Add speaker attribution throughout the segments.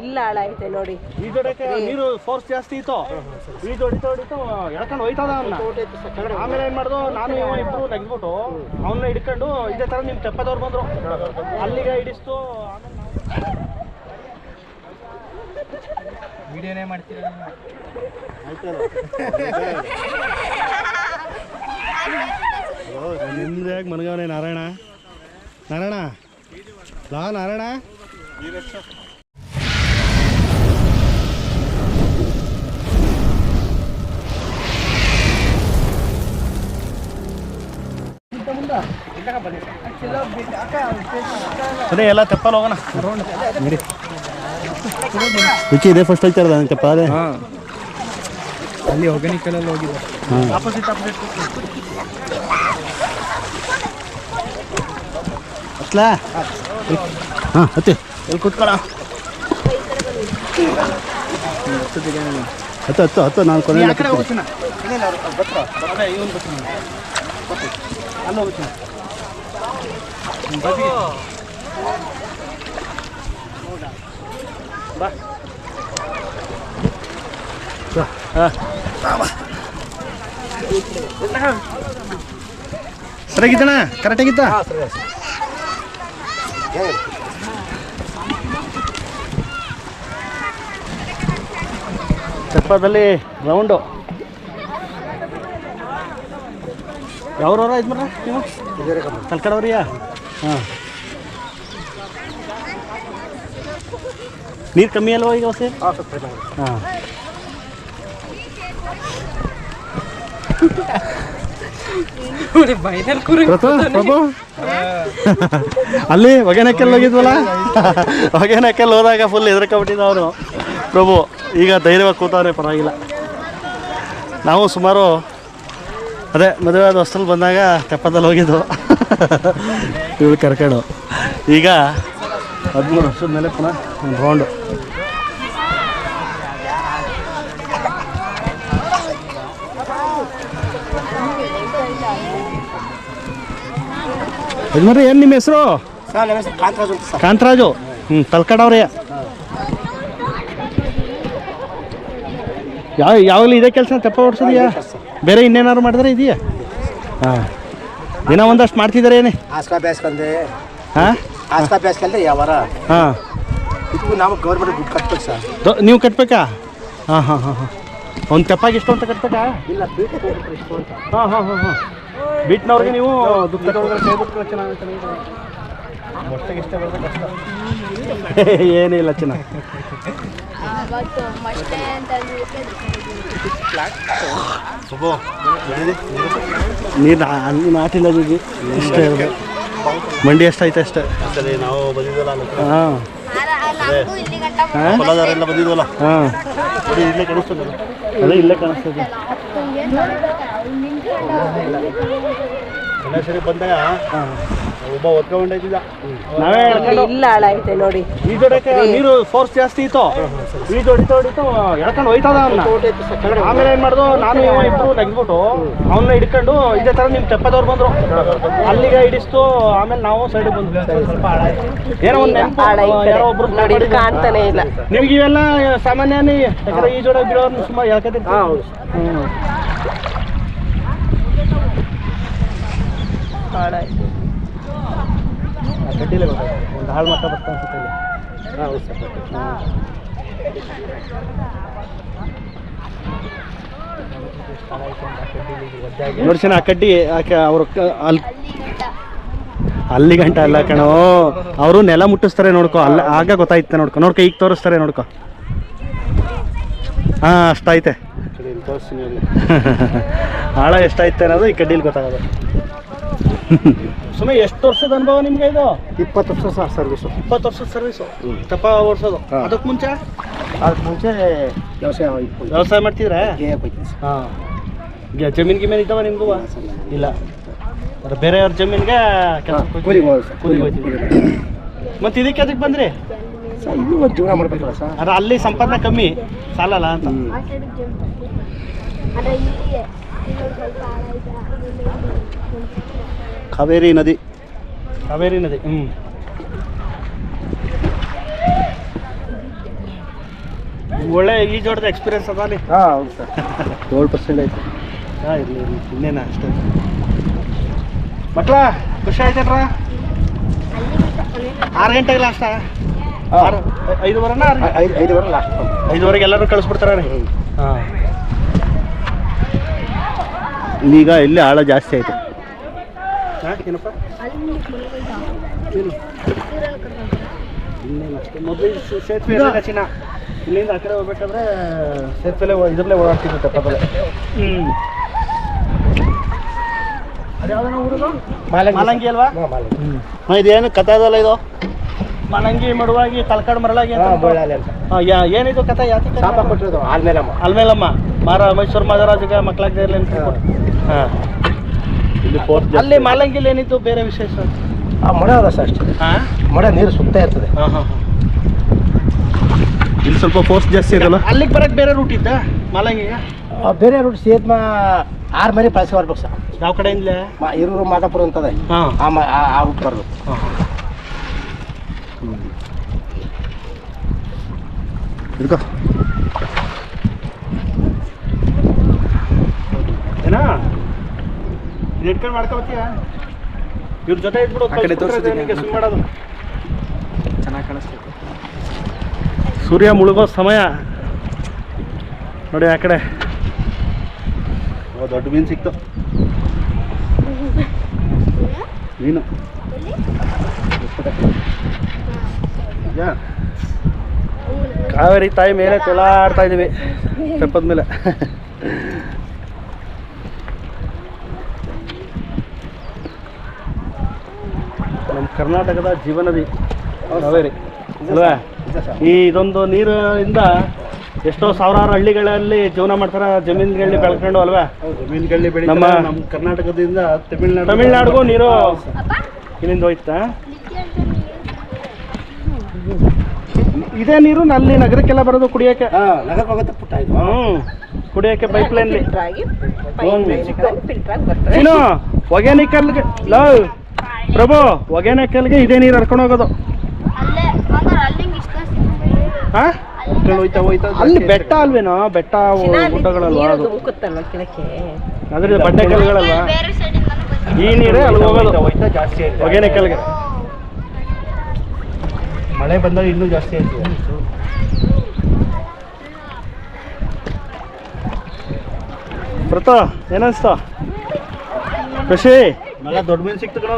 Speaker 1: ಇಲ್ಲ ಹಾಳಾಯ್ತೆ ನೋಡಿ.
Speaker 2: ಈಜೊಡಕ್ಕೆ ನೀರು ಫೋರ್ಸ್ ಜಾಸ್ತಿ ಇತ್ತು? ಈಜು ಹೊಡಿತಾ ಹೊಡಿತು ಎಳ್ಕೊಂಡು ಹೋಯ್ತದ ಅವನ್ನ ಆಮೇಲೆ ಏನ್ ಮಾಡ್ದು ನಾನು ಇವ ಇಬ್ರು ತೆಗ್ದ್ಬಿಟ್ಟು ಅವನ್ನ ಹಿಡ್ಕೊಂಡು ಇದೇ ತರ ನಿಮ್ ತೆಪ್ಪದವ್ರು ಬಂದ್ರು. ಅಲ್ಲಿಗೆ ಹಿಡಿಸ್ತು
Speaker 3: ವಿಡಿಯೋನೇ ಮಾಡ್ತೀರಾ
Speaker 2: ನಿಮ್ದೇ ಮನಗವನೆ ನಾರಾಯಣ. ನಾರಾಯಣ? ಲಾ ನಾರಾಯಣ? ಅದೇ ಎಲ್ಲ ತೆಪ್ಪಲ್ಲಿ ಹೋಗೋಣ. ರುಚಿ ವಿಕಿ ಇದೆ ಫಸ್ಟ್ ಹೋಗ್ತಾ ಇರೋದು ತೆಪ್ಪ ಅದೇ
Speaker 3: ಅಲ್ಲಿ ಹೋಗಿ ಹೋಗಿದೆ.
Speaker 2: ಆಪೋಸಿಟ್ ಆಪೋಸಿಟ್ ಹಾಂ ಹತ್ತಿ. ಎಲ್ಲಿ ಕೂತ್ಕೊಳ್ಳ ಹತ್ತು ಹತ್ತು ಹತ್ತು ನಾನು ಕೊನೆ ಸರಿಯಾಗಿದ್ದಣ್ಣ ಕರೆಕ್ಟಾಗಿತ್ತ ಚಪ್ಪದಲ್ಲಿ ರೌಂಡು. ಯಾವ್ರವ್ರ ಇದು ಮಾಡ್ರ ನೀವು? ಕಲ್ಕಡವ್ರಿಯಾ ಹಾಂ. ನೀರು ಕಮ್ಮಿ ಅಲ್ವಾ ಈಗ ಹೊಸ ಹಾಂ ಪ್ರಭು. ಅಲ್ಲಿ ಹೊಗೆನಕ್ಕೆಲ್ಲ ಹೋಗಿದ್ವಲ್ಲ? ಹೊಗೆನಕ್ಕೆಲ್ಲ ಹೋದಾಗ ಫುಲ್ ಹೆದರ್ಕೊಂಡ್ಬಿಟ್ಟಿದ್ದ ಅವನು ಪ್ರಭು ಈಗ ಧೈರ್ಯವಾಗಿ ಕೂತವ್ರೆ ಪರವಾಗಿಲ್ಲ. ನಾವು ಸುಮಾರು ಅದೇ ಮದುವೆ ಆದ ಹೊಸ್ತಲ್ಲಿ ಬಂದಾಗ ತೆಪ್ಪದಲ್ಲಿ ಹೋಗಿದ್ದು. ಇವಳು ಕರ್ಕೊಂಡು. ಈಗ ಹದಿಮೂರು ವರ್ಷದ ಮೇಲೆ ಪುನಃ ಒಂದು ರೌಂಡು ಯಜಮಾನ್ರಿ ಏನು ನಿಮ್ಮ ಹೆಸರು? ಕಾಂತರಾಜು ಹ್ಞೂ ತಲ್ಕಡವ್ರೆ ಯಾವ ಯಾವಾಗಲೂ ಇದೇ ಕೆಲಸ ತೆಪ್ಪ ಓಡಿಸೋದಿಯಾ? ಬೇರೆ ಇನ್ನೇನಾದ್ರು ಮಾಡಿದ್ರೆ ಇದೆಯಾ? ಹಾಂ. ದಿನ ಒಂದಷ್ಟು ಮಾಡ್ತಿದ್ದಾರೆ ಏನೇ?
Speaker 4: ಆಸ್ಕಾ ಬೇಸ್ಕೊಂಡೆ
Speaker 2: ಹಾಂ?
Speaker 4: ಆಸ್ಕಾ ಯಾವಾರ?
Speaker 2: ಹಾಂ.
Speaker 4: ಇದಕ್ಕೂ ನಾವು ಗೌರ್ಮೆಂಟ್ ದುಡ್ಡು ಕಟ್ಬೇಕು ಸರ್.
Speaker 2: ನೀವು ಕಟ್ಬೇಕಾ? ಹಾಂ ಹಾಂ ಹಾಂ ಹಾಂ. ಒಂದು ತೆಪ್ಪಾಗಿ ಎಷ್ಟು ಅಂತ ಕಟ್ಬೇಕಾ?
Speaker 4: ಇಲ್ಲ
Speaker 2: ಹಾಂ ಹಾಂ ಹಾಂ ಹಾಂ. ಬೀಟ್ನವ್ರಿಗೆ ನೀವು ದುಡ್ಡು ಇಲ್ಲ ಚಿನ್ನ ನೀರು ನಾಟಿಲ್ಲ ಜುಗಿ ಇಷ್ಟೇ ಇರೋದು. ಮಂಡಿ ಎಷ್ಟೈತೆ ಅಷ್ಟೇ. ನಾವು ಬಂದಿದ್ವಲ್ಲ ಹಾಂ? ಬಂದಿದ್ವಲ್ಲ ಹಾಂ. ಇಲ್ಲೇ ಕಾಣಿಸ್ತದೆ ಅದೇ ಇಲ್ಲೇ ಕಾಣಿಸ್ತದೆ. ಸರಿ ಬಂದಾಗ ಒಬ್ಬ ನಾವೇ
Speaker 1: ಇಲ್ಲ ಹಾಳಾಯ್ತೆ ನೋಡಿ.
Speaker 2: ಈಜೊಡಕ್ಕೆ ನೀರು ಫೋರ್ಸ್ ಜಾಸ್ತಿ ಇತ್ತು. ಈಜು ಹೊಡಿತಾ ಹೊಡಿತು ಎಳ್ಕೊಂಡು ಹೋಯ್ತದ ಅವನ್ನ ಆಮೇಲೆ ಏನ್ ಮಾಡ್ದು ನಾನು ಇವ ಇಬ್ರು ನೆಗ್ಬಿಟ್ಟು ಅವನ್ನ ಹಿಡ್ಕೊಂಡು ಇದೇ ತರ ನಿಮ್ ತೆಪ್ಪದವ್ರು ಬಂದ್ರು. ಅಲ್ಲಿಗೆ ಹಿಡಿಸ್ತು ಆಮೇಲೆ ನಾವು ಸೈಡ್ ಬಂದ್ವಿ. ಸ್ವಲ್ಪ ಹಾಳಾಯ್ತು. ಏನೋ ಒಂದು ನೆನಪು
Speaker 1: ಹಾಳಾಯ್ತು
Speaker 2: ಯಾರೋ ಒಬ್ರು
Speaker 1: ನೋಡಿ ಕಾಣ್ತಾನೆ ಇಲ್ಲ.
Speaker 2: ನಿಮ್ಗೆ ಇವೆಲ್ಲ ಸಾಮಾನ್ಯನೇ ಯಾಕಂದ್ರೆ ಈಜೊಡಕ್ಕೆ ಬಿಡೋರ್ನ ಸುಮಾರು ಹೇಳ್ಕೊತಿರ್ತೀವಿ ಹ್ಮ್.
Speaker 1: ಹಾಳಾಯ್ತು.
Speaker 2: ಗೊತ್ತಾಯ್ತು ಒಂದು ಹಾಳು ಮಟ್ಟ ಬರ್ತಾ ಅನ್ಸುತ್ತೆ.
Speaker 4: ಹೌದು ಸರ್
Speaker 2: ನೋಡ್ಸಿನ ಆ ಕಡ್ಡಿ ಅವರು ಅಲ್ಲಿ ಅಲ್ಲಿ ಗಂಟ ಅಲ್ಲ ಕಣೋ. ಅವರು ನೆಲ ಮುಟ್ಟಿಸ್ತಾರೆ ನೋಡ್ಕೊ. ಅಲ್ಲ ಆಗ ಗೊತ್ತಾಯ್ತ ನೋಡ್ಕೊ. ನೋಡ್ಕೊ ಈಗ ತೋರಿಸ್ತಾರೆ ನೋಡ್ಕೊ. ಹಾಂ ಅಷ್ಟಾಯ್ತೆ. ಆಳ ಎಷ್ಟಾಯ್ತೆ ಅನ್ನೋದು ಈ ಕಡ್ಡಿಲಿ ಗೊತ್ತಾಗೋದು. ಸುಮ್ಮನೆ ಎಷ್ಟು ವರ್ಷದ ಅನುಭವ ನಿಮ್ಗೆ ಇದು
Speaker 4: ಇಪ್ಪತ್ತು ವರ್ಷ ಸರ್ ಸರ್ವಿಸು
Speaker 2: ಇಪ್ಪತ್ತು ವರ್ಷದ ಸರ್ವಿಸು ತಪ್ಪ ಓಡಿಸೋದು
Speaker 4: ಹಾ.
Speaker 2: ಅದಕ್ಕೆ ಮುಂಚೆ
Speaker 4: ಅದಕ್ಕೆ ಮುಂಚೆ ವ್ಯವಸಾಯ
Speaker 2: ವ್ಯವಸಾಯ ಮಾಡ್ತಿದ್ರೆ
Speaker 4: ಗೇಯ ಹೋಯ್ತೀನಿ ಸರ್
Speaker 2: ಹಾಂ ಜಮೀನ್ ಗಿಮೀನ್ ಇದ್ದಾವ ನಿಮ್ದು ಇಲ್ಲ ಅಂದ್ರೆ ಬೇರೆಯವ್ರ ಜಮೀನ್ಗೆ ಕೆಲಸ?
Speaker 4: ಕೂಲಿಗೆ ಹೋಗೋದು ಸರ್
Speaker 2: ಕೂಲಿಗೆ ಮತ್ತೆ ಇದಕ್ಕೆ ಅದಕ್ಕೆ ಬಂದ್ರಿ
Speaker 4: ಸರ್ ಇನ್ನೂ ಒಂದು ಜೀವನ ಮಾಡ್ಬೇಕಲ್ಲ ಸರ್
Speaker 2: ಅದ್ರ ಅಲ್ಲಿ ಸಂಪಾದನೆ ಕಮ್ಮಿ ಸಾಲಲ್ಲ ಅಂತ
Speaker 4: ಹ್ಮ್.
Speaker 5: ಇಲ್ಲಿಗೆ ಇನ್ನೊಂದು ಸ್ವಲ್ಪ
Speaker 2: ಕಾವೇರಿ ನದಿ. ಕಾವೇರಿ ನದಿ ಹ್ಞೂ ಒಳ್ಳೆ ಈಜೋಡ್ದ ಎಕ್ಸ್ಪೀರಿಯನ್ಸ್ ಅದ ಅಲ್ಲಿ?
Speaker 4: ಹಾಂ ಹೌದು ಸರ್. ಏಳು ಪರ್ಸೆಂಟ್ ಆಯ್ತು.
Speaker 2: ಹಾಂ ಇರಲಿ ಇರಲಿ ಇನ್ನೇನ ಅಷ್ಟೇ. ಮಕ್ಳ ಖುಷಿ ಆಯ್ತೇನ್ರ? ಆರು ಗಂಟೆಗೆ ಲಾಸ್ಟ ಆರು ಐದುವರೆನ
Speaker 4: ಐದು ಐದುವರೆ ಲಾಸ್ಟ್
Speaker 2: ಐದುವರೆಗೆ ಎಲ್ಲರೂ ಕಳಿಸ್ಬಿಡ್ತಾರೆ ಹಾಂ. ಈಗ ಇಲ್ಲಿ ಆಳ ಜಾಸ್ತಿ ಆಯಿತು. ಏನಪ್ಪ? ಇನ್ನೇನು ಅಷ್ಟೇ. ಮೊದಲು ಸೇತುವೆ ಚಿನ್ನ. ಇಲ್ಲಿಂದ ಆ ಕಡೆ ಹೋಗ್ಬೇಕಾದ್ರೆ ಸೇತುವೆಲೆ ಇದ್ರಲ್ಲೇ ಓಡಾಡ್ತಿದ್ವಿ ತೆಪ್ಪದಲ್ಲೇ ಹ್ಞೂ
Speaker 4: ಮಾಲಂಗಿ.
Speaker 2: ಅಲ್ವಾ?
Speaker 4: ಹಾಂ
Speaker 2: ಇದೇನು ಕಥೆ ಅದಲ್ಲ ಇದು? ಮಲಂಗಿ ಮಡುವಾಗಿ ತಲಕಾಡು ಮರಳಾಗಿ ಏನಿದು ಕಥೆ? ಯಾತಿ
Speaker 4: ಶಾಪ ಕೊಟ್ಟಿರೋದು ಆಲ್ಮೇಲಮ್ಮ
Speaker 2: ಅಲ್ಮೇಲಮ್ಮ ಮಾರ ಮೈಸೂರು ಮಹಾರಾಜಗೆ ಮಕ್ಕಳಾಗದೇ ಇರಲಿ ಅಂತ ಹಾಂ. ಅಲ್ಲಿ ಮಾಲಂಗಿಲಿ ಏನಿತ್ತು? ಬೇರೆ ವಿಶೇಷ?
Speaker 4: ಆ ಮಳೆ ಅದ ಸರ್ ಅಷ್ಟೇ.
Speaker 2: ಹಾಂ?
Speaker 4: ಮಡ ನೀರು ಸುತ್ತ ಇರ್ತದೆ.
Speaker 2: ಹಾಂ ಹಾಂ ಇಲ್ಲಿ ಸ್ವಲ್ಪ ಫೋರ್ಸ್ ಜಾಸ್ತಿ ಇದಲ್ಲ? ಅಲ್ಲಿಗೆ ಬರಕ್ಕೆ ಬೇರೆ ರೂಟ್ ಇತ್ತಾ? ಮಾಲಂಗಿಗೆ?
Speaker 4: ಆ, ಬೇರೆ ರೂಟ್ ಸೇತ್ ಆರು ಮನೆ ಕಳಿಸಿ ಬರ್ಬೇಕು ಸರ್.
Speaker 2: ಯಾವ ಕಡೆಯಿಂದಲೇ?
Speaker 4: ಮಾ- ಹಿರೂರು ಮಾತಾಪುರ ಅಂತದೆ.
Speaker 2: ಹಾಂ.
Speaker 4: ಆ ಮ- ಆ- ಆ ರೂಟ್ ಬರಬೇಕು.
Speaker 2: ಹಾಂ ಏನಾ? ಇದು ಕಾರ್ಡ್ ಮಾಡ್ಕೊಬತ್ತೀಯ ಇವ್ರ ಜೊತೆ ಇದ್ಬಿಡು
Speaker 3: ಆ ಕಡೆ ತೋರಿಸ್ತೀನಿ.
Speaker 2: ನಿಂಗೆ swim ಮಾಡೋದು.
Speaker 3: ಚೆನ್ನಾಗಿ ಕಾಣಿಸ್ಬೇಕು.
Speaker 2: ಸೂರ್ಯ ಮುಳುಗೋ ಸಮಯ. ನೋಡಿ ಆ ಕಡೆ. ಓ, ದೊಡ್ಡ ಮೀನು ಸಿಕ್ತು. ಮೀನು. ನಿಜ? ಕಾವೇರಿ ತಾಯಿ ಮೇಲೆ ತೆಲಾಡ್ತಾ ಇದೀವಿ ತೆಪ್ಪದ ಮೇಲೆ ಕರ್ನಾಟಕದ ಜೀವನದಿ. ಕಾವೇರಿ ಅಲ್ವಾ? ಈ ಇದೊಂದು ನೀರಿಂದ ಎಷ್ಟೋ ಸಾವಿರಾರು ಹಳ್ಳಿಗಳಲ್ಲಿ ಜೀವನ ಮಾಡ್ತಾರೆ ಜಮೀನುಗಳಲ್ಲಿ ಬೆಳ್ಕೊಂಡು ಅಲ್ವಾ?
Speaker 4: ಮೀನುಗಳಲ್ಲಿ
Speaker 2: ನಮ್ಮ
Speaker 4: ನಮ್ಮ ಕರ್ನಾಟಕದಿಂದ ತಮಿಳ್ನಾಡು.
Speaker 2: ತಮಿಳ್ನಾಡಿಗೂ ನೀರು ಇಲ್ಲಿಂದ ಹೋಯ್ತಾ? ಇದೇ ನೀರು ಅಲ್ಲಿ ನಗರಕ್ಕೆಲ್ಲ ಬರೋದು ಕುಡಿಯೋಕೆ
Speaker 4: ಹಾಂ ನಗರ ಹೋಗುತ್ತೆ ಪುಟ್ಟ ಇದು.
Speaker 2: ಹ್ಮ್. ಕುಡಿಯೋಕೆ ಪೈಪ್ ಲೈನ್
Speaker 1: ಫಿಲ್ಟರ್ ಆಗಿ
Speaker 2: ಹ್ಮ್.
Speaker 1: ಫಿಲ್ಟರ್ ಆಗಿ ಬರ್ತದೆ.
Speaker 2: ನೀನು ಒಗ್ಯಾನಿಕಲ್ಗೆ ಲವ್. ಪ್ರಭು ಒಗ್ಯಾನಿಕಲ್ಗೆ ಇದೇ ನೀರು ಹರ್ಕೊಂಡು ಹೋಗೋದು.
Speaker 5: ಅಲ್ಲೇ ಅಂದ್ರೆ ಅಲ್ಲಿಂಗ್ ಇಷ್ಟ
Speaker 2: ಹಾ
Speaker 4: ಹೋಯ್ತಾ ಹೋಯ್ತಾ
Speaker 2: ಅಲ್ಲಿ ಬೆಟ್ಟ ಅಲ್ವೇನೋ? ಬೆಟ್ಟ ಗುಡ್ಡಗಳಲ್ವಾ ಅದು? ಅದ್ರ ಬಂಡೆ ಈ ನೀರೇ ಅಲ್ಲಿ ಹೋಗೋದು.
Speaker 4: ಹೋಯ್ತಾ ಜಾಸ್ತಿ ಆಯ್ತು. ಮಳೆ ಬಂದಾಗ ಇನ್ನೂ ಜಾಸ್ತಿ ಆಯ್ತು.
Speaker 2: ಪ್ರತ ಏನಿಸ್ತ ಖುಷಿ?
Speaker 4: ಮಗ ದೊಡ್ಡ ಮೀನು ಸಿಕ್ತು ಕಣ.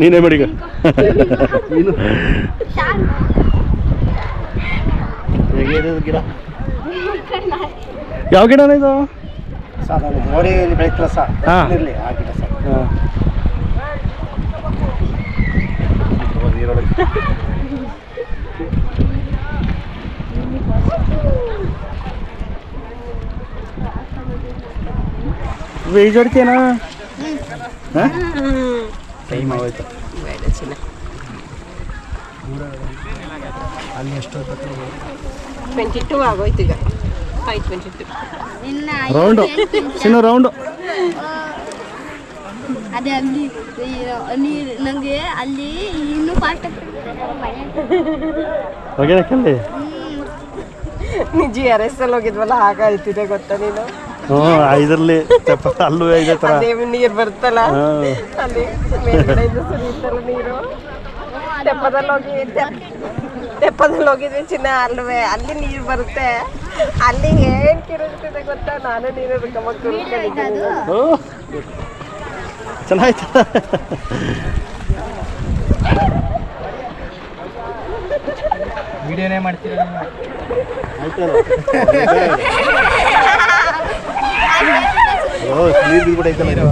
Speaker 2: ನೀನೇ ಮಡಿಗ.
Speaker 4: ನೀನು. ಗಿಡ?
Speaker 2: ಯಾವ ಗಿಡನ ಇದು?
Speaker 4: ಸಾಧಾರಣ ಮೋಡಿ ಬೆಳೀತಲ್ಲ ಸರ್?
Speaker 2: ಹಾಂ.
Speaker 4: ಇರಲಿ ಆ ಗಿಡ ಸರ್.
Speaker 2: ಹಾಂ.
Speaker 4: ನೀರೊಳಗೆ
Speaker 2: ಹಾಂ
Speaker 4: ಟೈಮ್ ಆಗೋಯ್ತು.
Speaker 3: ಅಲ್ಲಿ ಎಷ್ಟು
Speaker 1: ಟ್ವೆಂಟಿ ಟೂ ಆಗೋಯ್ತು ಈಗ. ಫೈವ್ ಟ್ವೆಂಟಿ ಟೂ
Speaker 2: ರೌಂಡು ಚಿನ್ನ ರೌಂಡು
Speaker 5: ಅದೇ ಅಲ್ಲಿ ನೀರು ನನಗೆ ಅಲ್ಲಿ ಇನ್ನೂ ಫಾಸ್ಟ್
Speaker 1: ನಿಜ ಆರ್ ಎಸ್ ಅಲ್ಲಿ ಹೋಗಿದ್ವಲ್ಲ ಆಗ ಗೊತ್ತ ಗೊತ್ತಾ ನೀನು?
Speaker 2: ಹ್ಞೂ ಇದರಲ್ಲಿ ತೆಪ್ಪ ಅಲ್ಲೂ ಇದೇ ಥರ.
Speaker 1: ನೀರು ಬರ್ತಲ್ಲ.
Speaker 2: ಹಾಂ
Speaker 1: ಅಲ್ಲಿ ಮೇಲ್ಗಡೆಯಿಂದ ಸುರಿಯುತ್ತಲ್ಲ ನೀರು. ತೆಪ್ಪದಲ್ಲಿ ಹೋಗಿ ತೆಪ್- ತೆಪ್ಪದಲ್ಲಿ ಹೋಗಿದ್ವಿ ಚಿನ್ನ ಅಲ್ವೇ ಅಲ್ಲಿ ನೀರು ಬರುತ್ತೆ. ಅಲ್ಲಿ ಏನ್ ಕಿರುಗ್ತಿದೆ ಗೊತ್ತಾ? ನಾನು ನೀರು
Speaker 2: ಚೆನ್ನಾಯ್ತು.
Speaker 3: ವಿಡಿಯೋನೇ ಮಾಡ್ತೀರ
Speaker 4: ನೀರು ಬಿಡ್ಬಿಟ್ಟೈತಲ್ಲ ಇದು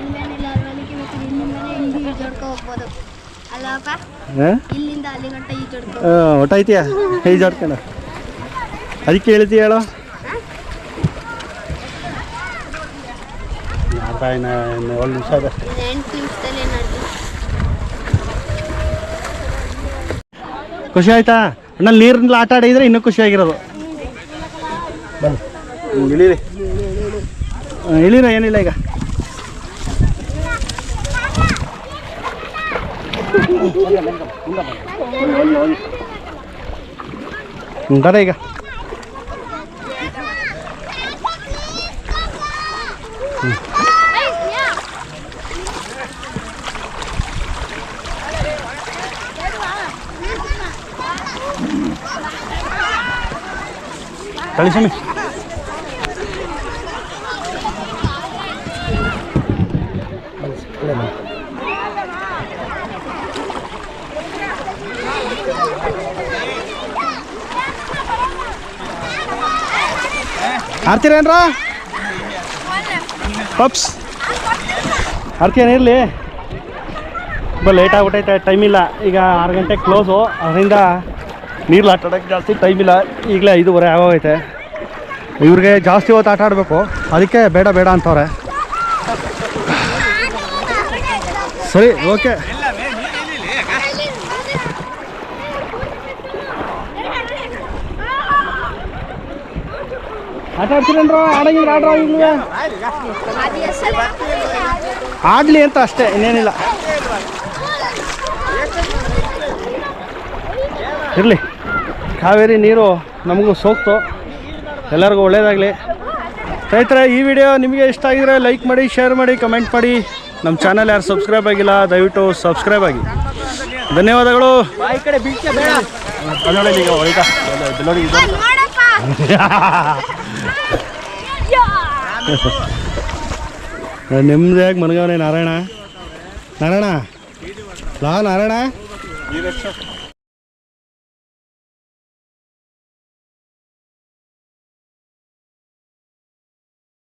Speaker 5: ಇಲ್ಲೇನಿಲ್ಲ ಅರವಳಿಕೆ ಬೇಕು ಇಲ್ಲಿಂದನೇ ಇಲ್ಲಿ ಈಜಾಡ್ಕೊ ಹೋಗ್ಬೋದು ಅಲ್ಲಪ್ಪ
Speaker 2: ಹಾಂ
Speaker 5: ಇಲ್ಲಿಂದ ಅಲ್ಲಿ ಗಂಟ ಈಜಾಡ್ಕೊ
Speaker 2: ಒಟ್ಟಾಯ್ತೀಯ ಈಜಾಡ್ಕೊಂಡು ಅದಕ್ಕೆ ಹೇಳ್ತೀಯ ಹೇಳೋ ಇನ್ನು ಏಳು ನಿಮಿಷ
Speaker 5: ಇದೆ
Speaker 2: ಖುಷಿ ಆಯ್ತಾ? ಅಣ್ಣ ನೀರಿನಲ್ಲಿ ಆಟ ಆಡಿದ್ರೆ ಇನ್ನೂ ಖುಷಿಯಾಗಿರೋದು
Speaker 4: ಬನ್ನಿ.
Speaker 2: ಇಳೀರಿ. ಇಳೀರ ಏನಿಲ್ಲ ಈಗ. ಹ್ಞೂ ದಾದ ಈಗ. ಕಳಿಸಮಿ ಆಡ್ತೀರೇನ್ರ ಪಪ್ಸ್ ಆಡ್ತೀಯೇನಿರಲಿ ತುಂಬ ಲೇಟ್ ಆಗ್ಬಿಟ್ಟೈತೆ ಟೈಮ್ ಇಲ್ಲ. ಈಗ ಆರು ಗಂಟೆಗೆ ಕ್ಲೋಸು ಅದರಿಂದ ನೀರು ಆಟ ಆಡೋಕ್ಕೆ ಜಾಸ್ತಿ ಟೈಮ್ ಇಲ್ಲ. ಈಗಲೇ ಐದೂವರೆ ಆಗೋಗೈತೆ. ಇವ್ರಿಗೆ ಜಾಸ್ತಿ ಹೊತ್ತು ಆಟ ಆಡಬೇಕು. ಅದಕ್ಕೆ ಬೇಡ ಬೇಡ ಅಂತವ್ರೆ. ಸರಿ ಓಕೆ. ಆಟ ಆಡ್ತೀರೇನ್ರ? ಆಡಂಗಿದ್ರೆ ಆಡ್ರ ಆಡಲಿ ಅಂತ ಅಷ್ಟೇ ಇನ್ನೇನಿಲ್ಲ. ಇರಲಿ. ಕಾವೇರಿ ನೀರು ನಮಗೂ ಸೋಕ್ತು. ಎಲ್ಲರಿಗೂ ಒಳ್ಳೇದಾಗಲಿ. ರೈತರ ಈ ವಿಡಿಯೋ ನಿಮಗೆ ಇಷ್ಟ ಆಗಿದ್ರೆ ಲೈಕ್ ಮಾಡಿ ಶೇರ್ ಮಾಡಿ ಕಮೆಂಟ್ ಮಾಡಿ. ನಮ್ಮ ಚಾನಲ್ ಯಾರು ಸಬ್ಸ್ಕ್ರೈಬ್ ಆಗಿಲ್ಲ ದಯವಿಟ್ಟು ಸಬ್ಸ್ಕ್ರೈಬ್ ಆಗಿ. ಧನ್ಯವಾದಗಳು. ನೆಮ್ಮದಿಯಾಗಿ ಮನಗವನೆ ನಾರಾಯಣ. ನಾರಾಯಣ? ಲಾ ನಾರಾಯಣ?